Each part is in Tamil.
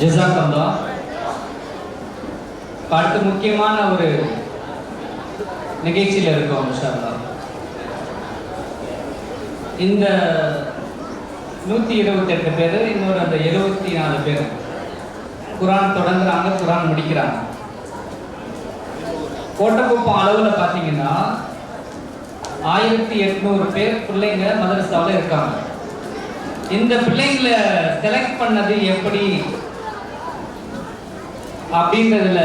ஜிசாக்கந்தா அடுத்து முக்கியமான ஒரு நிகழ்ச்சியில் இருக்கோம் இன்ஷால்லா இந்த நூற்றி இருபத்தெட்டு பேர் இன்னொரு அந்த எழுபத்தி நாலு பேர். குரான் தொடங்குறாங்க குரான் முடிக்கிறாங்க. கோட்டக்குப்பம் அளவில் பார்த்தீங்கன்னா ஆயிரத்தி எட்நூறு பேர் பிள்ளைங்க மதரசாவில் இருக்காங்க. இந்த பிள்ளைங்களை செலக்ட் பண்ணது எப்படி? அப்படின்றதுல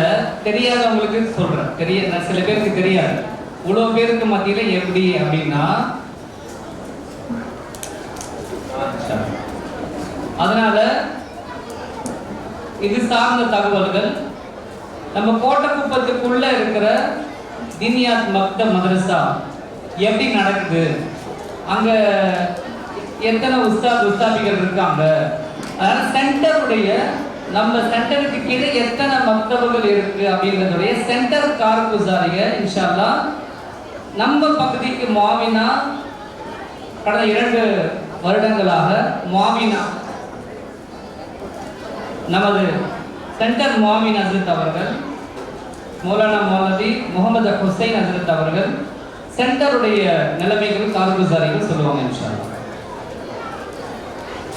தெரியாதவங்களுக்கு சொல்றேன். தெரிய நான் சில பேருக்கு தெரியாது. இவ்வளோ பேருக்கு மத்தியில எப்படி அப்படின்னா அதனால இது சார்ந்த தகவல்கள் நம்ம கோட்டக்குப்பத்துக்குள்ள இருக்கிற தினியாத் மக்த மதரசா எப்படி நடக்குது? அங்க எத்தனை உஸ்தாத் உஸ்தாபிகள் இருக்காங்க? அதனால சென்டருடைய நம்ம சென்டருக்கு கீழே எத்தனை மக்தபுகள் இருக்கு அப்படின்றதுடைய சென்டர் கார்குசாரிய இன்ஷால்லா. நம்ம பகுதிக்கு மாவினா கடந்த இரண்டு வருடங்களாக மாவினா நமது சென்டர் மாமின் அஜித் அவர்கள் மௌலானா மௌலவி முகமது ஹுசைன் அஜித் அவர்கள் சென்டருடைய நிலைமைகள் கார்குசாரிகள் சொல்லுவாங்க இன்ஷால்லா.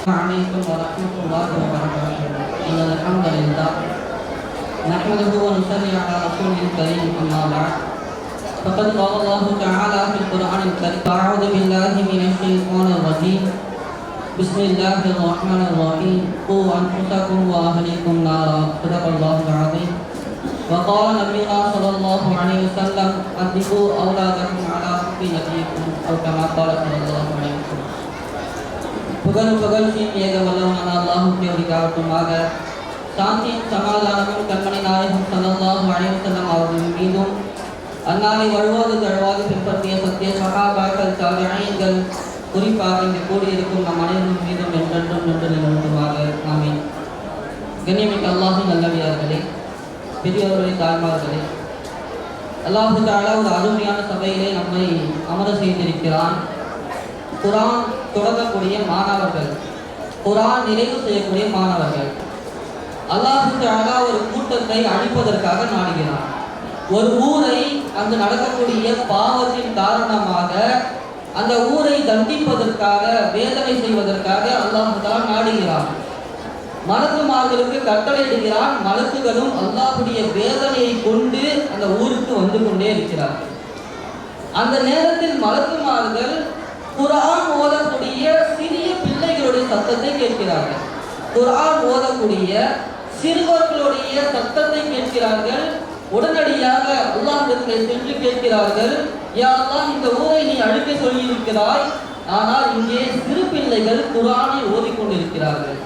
عليكم ورحمة الله وبركاته إن الحمد لله نحمده ونصلي على رسوله الكريم أما بعد فقد قال الله تعالى في القرآن الكريم أعوذ بالله من الشيطان الرجيم بسم الله الرحمن الرحيم قوا أنفسكم وأهليكم نارا صدق الله العظيم وقال نبينا صلى الله عليه وسلم أدبوا أولادكم على حب نبيكم أو كما قال صلى الله عليه وسلم புகழ் புகழ்ச்சியின் ஏக வல்லவனான அல்லாஹுக்கு சாந்தியின் சமாதானமும் கண்மணி நாயகம் சல்லல்லாஹு அலைஹி வஸல்லம் அவர்கள் மீதும் அந்நாளை வழுவாது தழுவாது பின்பற்றிய சத்திய சகாபாக்கள் தாபியங்கள் குறிப்பாக இங்கு கூடியிருக்கும் நம் அனைவரும் மீதும் என்றென்றும் நின்று நிறுவனமாக ஆமீன். கண்ணியமிக்க அல்லாஹும் நல்லவியார்களே பெரியவர்களே தாய்மார்களே அல்லாஹு தாழ ஒரு அருமையான சபையிலே நம்மை அமர செய்திருக்கிறான். குரான் தொடங்கக்கூடிய மாணவர்கள் குரான் நிறைவு செய்யக்கூடிய மாணவர்கள். அல்லாஹு தஆலா ஒரு கூட்டத்தை அழிப்பதற்காக நாடுகிறான். ஒரு ஊரை அங்கு நடக்கக்கூடிய பாவத்தின் காரணமாக அந்த ஊரை தண்டிப்பதற்காக வேதனை செய்வதற்காக அல்லாஹு தஆலா நாடுகிறான். மலக்குமார்களுக்கு கட்டளையிடுகிறான் மலக்குகளும் அல்லாஹுடைய வேதனையை கொண்டு அந்த ஊருக்கு வந்து கொண்டே இருக்கிறார்கள். அந்த நேரத்தில் மலக்குமார்கள் குரான் ஓதக்கூடிய சிறிய பிள்ளைகளுடைய சத்தத்தை கேட்கிறார்கள். குரான் ஓதக்கூடிய சிறுவர்களுடைய சத்தத்தை கேட்கிறார்கள். உடனடியாக அல்லாஹிடத்தில் சென்று கேட்கிறார்கள். யாரெல்லாம் இந்த ஊரை நீ அழிக்க சொல்லியிருக்கிறாய். ஆனால் இங்கே சிறு பிள்ளைகள் குரானை ஓதிக்கொண்டிருக்கிறார்கள்.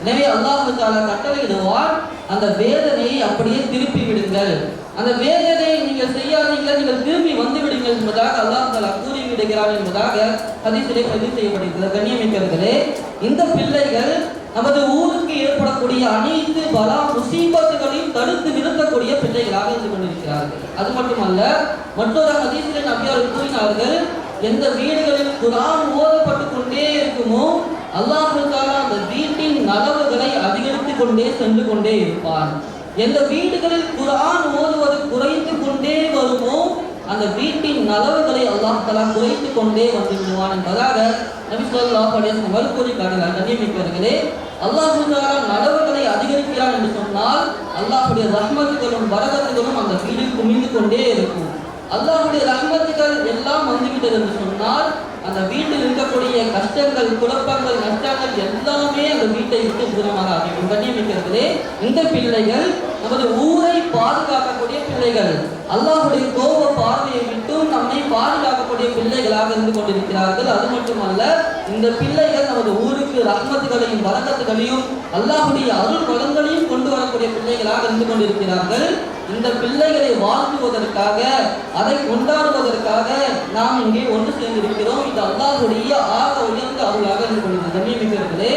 எனவே அல்லாஹு தாலா கட்டளையிடுவார் அந்த வேதனையை அப்படியே திருப்பி விடுங்கள். அந்த வேதனையை நீங்கள் செய்யாதீங்கள் நீங்கள் திரும்பி வந்து விடுங்கள் என்பதாக அல்லாஹ் தாலா கூறி விடுகிறார் என்பதாக ஹதீஸிலே பதிவு செய்யப்படுகிறது. கண்ணியமிக்கிறதுலே இந்த பிள்ளைகள் நமது ஊருக்கு ஏற்படக்கூடிய அனைத்து பலா முசீபத்துகளையும் தடுத்து நிறுத்தக்கூடிய பிள்ளைகளாக இருந்து கொண்டிருக்கிறார்கள். அது மட்டுமல்ல மற்றொரு ஹதீசிலே நபியார் கூறினார்கள் எந்த வீடுகளில் குரான் ஓதப்பட்டு கொண்டே இருக்குமோ அல்லாஹ் தாலா அந்த வீட்டின் நலவுகளை அதிகரித்து கொண்டே சென்று கொண்டே இருப்பான் எந்த வீடுகளில் குரான் ஓதுவது குறைந்து கொண்டே வருமோ அந்த வீட்டின் நலவுகளை அல்லாஹ் தலா குறைத்து கொண்டே வந்து விடுவான் என்பதாக நபி ஸல்லல்லாஹு அலைஹி காட்டுகிறார். கண்ணியமிக்கவர்களே அல்லாஹ் தஆலா நலவுகளை அதிகரிக்கிறான் என்று சொன்னால் அல்லாஹுடைய ரஹ்மத்துகளும் வரகத்துகளும் அந்த வீட்டில் குமிந்து கொண்டே இருக்கும். அல்லாஹுடைய ரஹ்மத்துகள் எல்லாம் வந்துவிட்டது என்று சொன்னால் அந்த வீட்டில் இருக்கக்கூடிய கஷ்டங்கள் குழப்பங்கள் நஷ்டங்கள் எல்லாமே அந்த வீட்டை விட்டு தூரமாக ஆகிவிடும் கண்ணியமிக்கிறது இந்த பிள்ளைகள் நமது ஊரை பாதுகாக்கக்கூடிய பிள்ளைகள். அல்லாஹுடைய கோப பார்வையை விட்டும் நம்மை பாதுகாக்கக்கூடிய பிள்ளைகளாக இருந்து கொண்டிருக்கிறார்கள். அது மட்டுமல்ல இந்த பிள்ளைகள் நமது ஊருக்கு ரஹ்மத்துகளையும் வரக்கத்துகளையும் அல்லாஹுடைய அருள் வளங்களையும் கொண்டு வரக்கூடிய பிள்ளைகளாக இருந்து கொண்டிருக்கிறார்கள். இந்த பிள்ளைகளை வாழ்த்துவதற்காக அதை கொண்டாடுவதற்காக நாம் இங்கே ஒன்று சேர்ந்திருக்கிறோம். இது அல்லாஹுடைய ஆக உயர்ந்த அருளாக இருந்து கொண்டிருக்கிறது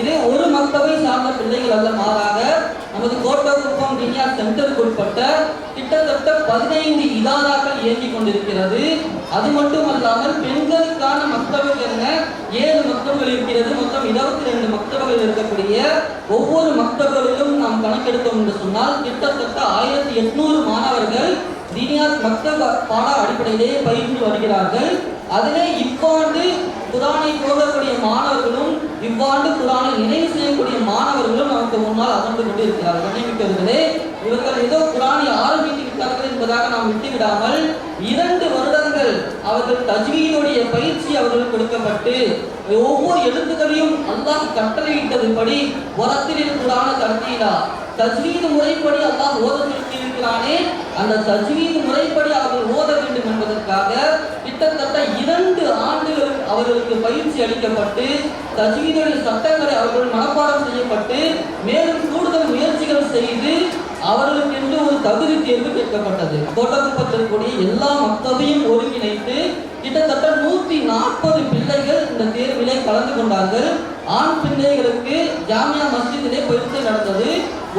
இது ஒரு மக்தவை சார்ந்த பிள்ளைகள் அல்ல மாறாக நமது கோட்டரூபம் விஞ்ஞா சென்டருக்கு உட்பட்ட கிட்டத்தட்ட பதினைந்து இதாதாக்கள் இயங்கிக் கொண்டிருக்கிறது. அது மட்டுமல்லாமல் பெண்களுக்கான மக்தவர்கள் என்ன? ஏழு மக்தவர்கள் இருக்கிறது. மொத்தம் இருபத்தி ரெண்டு மக்தவர்கள் இருக்கக்கூடிய ஒவ்வொரு மக்தபுகளிலும் நாம் கணக்கெடுத்தோம் என்று சொன்னால் கிட்டத்தட்ட ஆயிரத்தி எட்நூறு மாணவர்கள் தினியார் மக்தவ பாட அடிப்படையிலேயே பயின்று வருகிறார்கள். அதிலே இவ்வாண்டு குரானை போகக்கூடிய மாணவர்களும் இவ்வாண்டு குரானை நினைவு செய்யக்கூடிய மாணவர்களும் நமக்கு முன்னால் அமர்ந்து கொண்டிருக்கிறார்கள். கண்ணியமிக்கவர்களே இவர்கள் ஏதோ குரானை ஆரம்பித்து விட்டார்கள் என்பதாக நாம் விட்டுவிடாமல் இரண்டு வருடங்கள் அவர்கள் தஜ்வீனுடைய பயிற்சி அவர்களுக்கு கொடுக்கப்பட்டு ஒவ்வொரு எழுத்துக்களையும் அல்லாஹ் கட்டளையிட்டதுபடி உரத்தில் குரான கருத்தினா தஜ்வீது முறைப்படி அல்லாஹ் ஓத இருக்கிறானே அந்த தஜ்வீது முறைப்படி அவர்கள் ஓத வேண்டும் என்பதற்காக கிட்டத்தட்ட இரண்டு ஆண்டுகள் அவர்களுக்கு பயிற்சி அளிக்கப்பட்டு தஜ்வீதுடைய சட்டங்களை அவர்கள் மனப்பாடம் செய்யப்பட்டு மேலும் கூடுதல் முயற்சிகள் செய்து அவர்களுக்கு என்று ஒரு தகுதி தேர்வு கேட்கப்பட்டது கோட்டக்குப்பத்தில் இருக்கக்கூடிய எல்லா மக்களையும் ஒருங்கிணைத்து கிட்டத்தட்ட நூத்தி நாற்பது பிள்ளைகள் இந்த தேர்விலே கலந்து கொண்டார்கள். ஆண் பிள்ளைகளுக்கு ஜாமியா மஸ்ஜிதிலே பயிற்சி நடந்தது.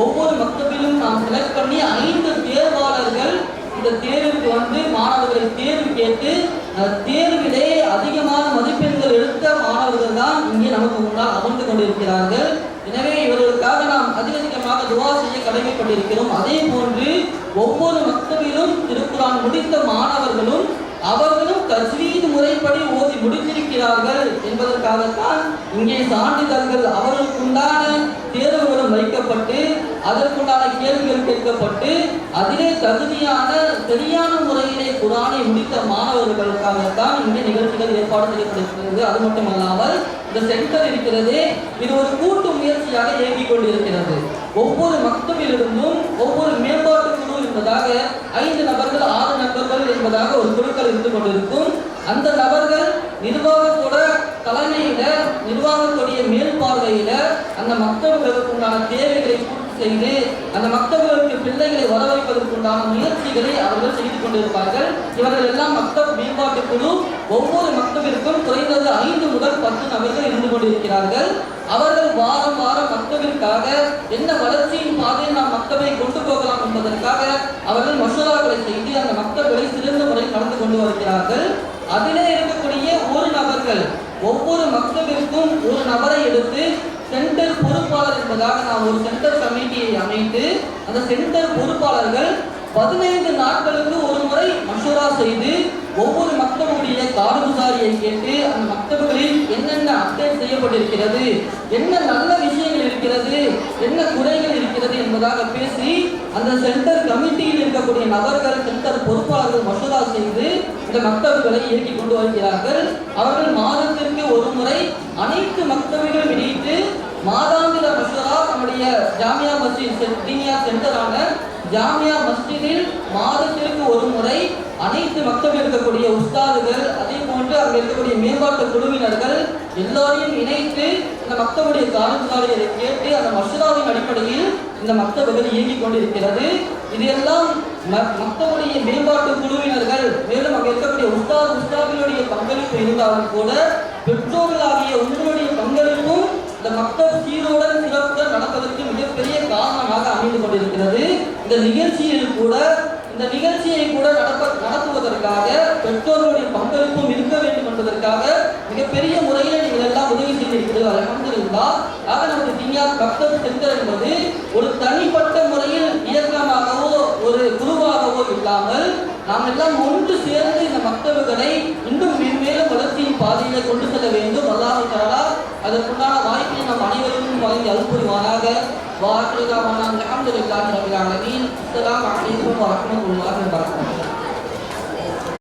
ஒவ்வொரு மக்தபிலும் நாம் செலக்ட் பண்ணி ஐந்து தேர்வாளர்கள் இந்த தேர்வுக்கு வந்து மாணவர்களை தேர்வு கேட்டு தேர்விலே அதிகமான மதிப்பெண்கள் எடுத்த மாணவர்கள் தான் இங்கே நமக்கு முன்னால் அமர்ந்து கொண்டிருக்கிறார்கள். எனவே இவர்களுக்காக நாம் அதிக அதிகமாக துவா செய்ய கடமைப்பட்டிருக்கிறோம். அதே போன்று ஒவ்வொரு மக்களிலும் திருக்குறான் முடித்த மாணவர்களும் அவர்களும் தஜ்வீது முறைப்படி ஓதி முடித்திருக்கிறார்கள் என்பதற்காகத்தான் இங்கே சான்றிதழ்கள் அவர்களுக்குண்டான தேர்வுகளும் வைக்கப்பட்டு அதற்குண்டான கேள்விகள் கேட்கப்பட்டு அதிலே தகுதியான சரியான முறையிலே குரானை முடித்த மாணவர்களுக்காகத்தான் இந்த நிகழ்ச்சிகள் ஏற்பாடு செய்யப்படுகிறது. அது மட்டுமல்லாமல் இந்த சென்டர் இருக்கிறது இது ஒரு கூட்டு முயற்சியாக இயங்கிக் கொண்டிருக்கிறது. ஒவ்வொரு மக்களிலிருந்தும் ஒவ்வொரு மேம்பாட்டு குழு என்பதாக ஐந்து நபர்கள் ஆறு நபர்கள் என்பதாக ஒரு குழுக்கள் இருந்து கொண்டிருக்கும். அந்த நபர்கள் நிர்வாகத்தோட தலைமையில நிர்வாகத்துடைய மேல்பார்வையில அந்த மக்களுக்கு உண்டான தேவைகளை செய்து அந்த மக்தபர்களுக்கு பிள்ளைகளை வரவைப்பதற்குண்டான முயற்சிகளை அவர்கள் செய்து கொண்டிருப்பார்கள். இவர்கள் எல்லாம் மக்தப் மேம்பாட்டு குழு. ஒவ்வொரு மக்தவிற்கும் குறைந்தது ஐந்து முதல் பத்து நபர்கள் இருந்து கொண்டிருக்கிறார்கள். அவர்கள் வாரம் வாரம் மக்தவிற்காக என்ன வளர்ச்சியின் பாதையில் நாம் மக்தவை கொண்டு போகலாம் என்பதற்காக அவர்கள் மசோதாக்களை செய்து அந்த மக்தபை சிறந்த முறையில் நடந்து கொண்டு வருகிறார்கள். அதிலே இருக்கக்கூடிய ஒரு நபர்கள் ஒவ்வொரு மக்தபிற்கும் ஒரு நபரை எடுத்து சென்டர் பொறுப்பாளர் என்பதாக நாம் ஒரு சென்டர் கமிட்டியை அமைத்து அந்த சென்டர் பொறுப்பாளர்கள் பதினைந்து நாட்களுக்கு ஒரு முறை மசோரா செய்து ஒவ்வொரு மக்தபுடைய காடுகுசாரியை கேட்டு அந்த மக்தபுகளில் என்னென்ன அப்டேட் செய்யப்பட்டிருக்கிறது என்ன நல்ல விஷயங்கள் இருக்கிறது என்ன குறைகள் இருக்கிறது என்பதாக பேசி அந்த சென்டர் கமிட்டியில் இருக்கக்கூடிய நபர்கள் சென்டர் பொறுப்பாளர்கள் மசோதா செய்து இந்த மக்தபுகளை இயக்கி கொண்டு வருகிறார்கள். அவர்கள் மாதத்திற்கு ஒரு முறை அனைத்து மக்தபுகளும் இணைத்து மாதாந்திர மசோதா நம்முடைய ஜாமியா மஸ்ஜித் தீனியா சென்டரான ஜாமியா மஸ்ஜிதில் மாதத்திற்கு ஒரு முறை அனைத்து மக்கள் இருக்கக்கூடிய உஸ்தாதுகள் அதே போன்று அங்கே இருக்கக்கூடிய மேம்பாட்டு குழுவினர்கள் எல்லோரையும் இணைத்து இந்த மக்களுடைய காலத்தாரியை கேட்டு அந்த மசூதாவின் அடிப்படையில் இந்த மக்தபுகள் இயங்கிக் கொண்டிருக்கிறது. இது எல்லாம் மக்களுடைய மேம்பாட்டு குழுவினர்கள் மேலும் அங்கே இருக்கக்கூடிய உஸ்தாத் உஸ்தாதுகளுடைய பங்களிப்பு இருந்தாலும் கூட பெற்றோர்களாகிய உங்களுடைய இந்த மக்கள் சீருடன் சிறப்புடன் நடப்பதற்கு மிகப்பெரிய காரணமாக அமைந்து கொண்டிருக்கிறது. இந்த நிகழ்ச்சியில் கூட இந்த நிகழ்ச்சியை கூட நடப்ப நடத்துவதற்காக பெற்றோர்களுடைய பங்களிப்பும் இருக்க வேண்டும் என்பதற்காக மிகப்பெரிய முறையில் நீங்கள் எல்லாம் உதவி செய்திருக்கிறீர்கள் அலமதுல்லா. ஆக நமது திங்கா பக்தர் சென்டர் என்பது ஒரு தனிப்பட்ட முறையில் இயக்கமாகவோ ஒரு குருவாகவோ இல்லாமல் நாம் எல்லாம் ஒன்று சேர்ந்து இந்த மக்தவுகளை இன்னும் மென்மேலும் வளர்ச்சியின் பாதையிலே கொண்டு செல்ல வேண்டும். அல்லாஹ் அதற்குண்டான வாய் அனைவருக்கும் வழங்கி அல்புரிவானாக வாக்குதாவான அல்ஹம்துலில்லாஹி ரபில் ஆலமீன். அஸ்ஸலாமு அலைக்கும் வரஹ்மத்துல்லாஹி வபரகாத்துஹு